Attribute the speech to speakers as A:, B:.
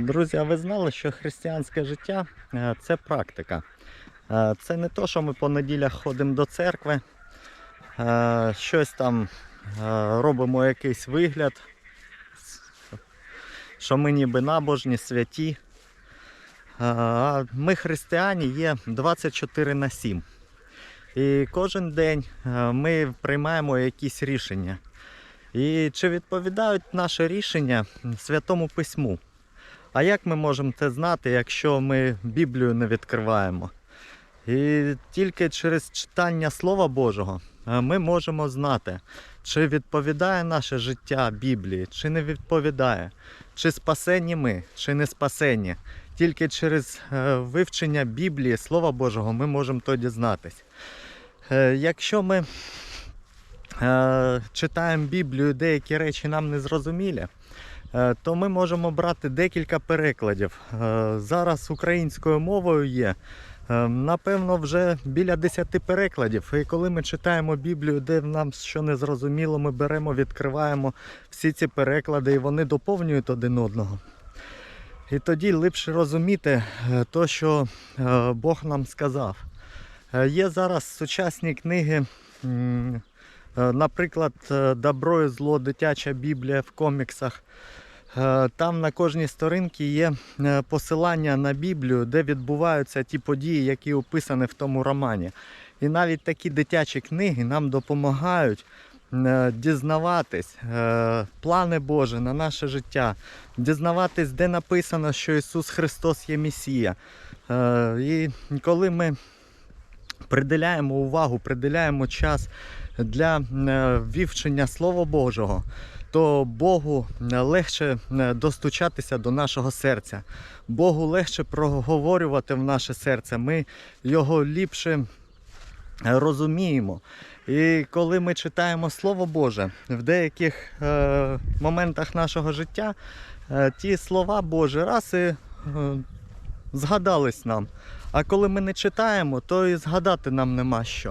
A: Друзі, а ви знали, що християнське життя е, це практика. Е, Це не то, що ми по неділях ходимо до церкви, е, щось там робимо якийсь вигляд, що ми ніби набожні, святі. Ми християні є 24 на 7. І кожен день ми приймаємо якісь рішення. І чи відповідають наші рішення Святому Письму? А як ми можемо це знати, якщо ми Біблію не відкриваємо? І тільки через читання Слова Божого е, ми можемо знати, чи відповідає наше життя Біблії, чи не відповідає, чи спасені ми, чи не спасені. Тільки через е, вивчення Біблії, Слова Божого, ми можемо то дізнатись. Е, Якщо ми читаємо Біблію, деякі речі нам не зрозумілі, е, то ми можемо брати декілька перекладів. Е, Зараз українською мовою є. е, Напевно, вже біля 10 перекладів. І коли ми читаємо Біблію, де нам що не зрозуміло, ми беремо, відкриваємо всі ці переклади і вони доповнюють один одного. І тоді ліпше розуміти е, то, що е, Бог нам сказав. Е, Є зараз сучасні книги, е, наприклад, е, Добро і зло, дитяча Біблія в коміксах. Е, Там на кожній сторінці є е, посилання на Біблію, де відбуваються ті події, які описані в тому романі. І навіть такі дитячі книги нам допомагають е, дізнаватись е, плани Божі на наше життя, дізнаватись, де написано, що Ісус Христос є Месія. Е, І коли ми приділяємо увагу, приділяємо час для е, вивчення Слова Божого, то Богу е, легше е, достучатися до нашого серця. Богу легше проговорювати в наше серце. Ми його ліпше розуміємо. І коли ми читаємо Слово Боже в деяких е, моментах нашого життя, е, ті слова Божі раз і е, згадались нам. А коли ми не читаємо, то і згадати нам нема що.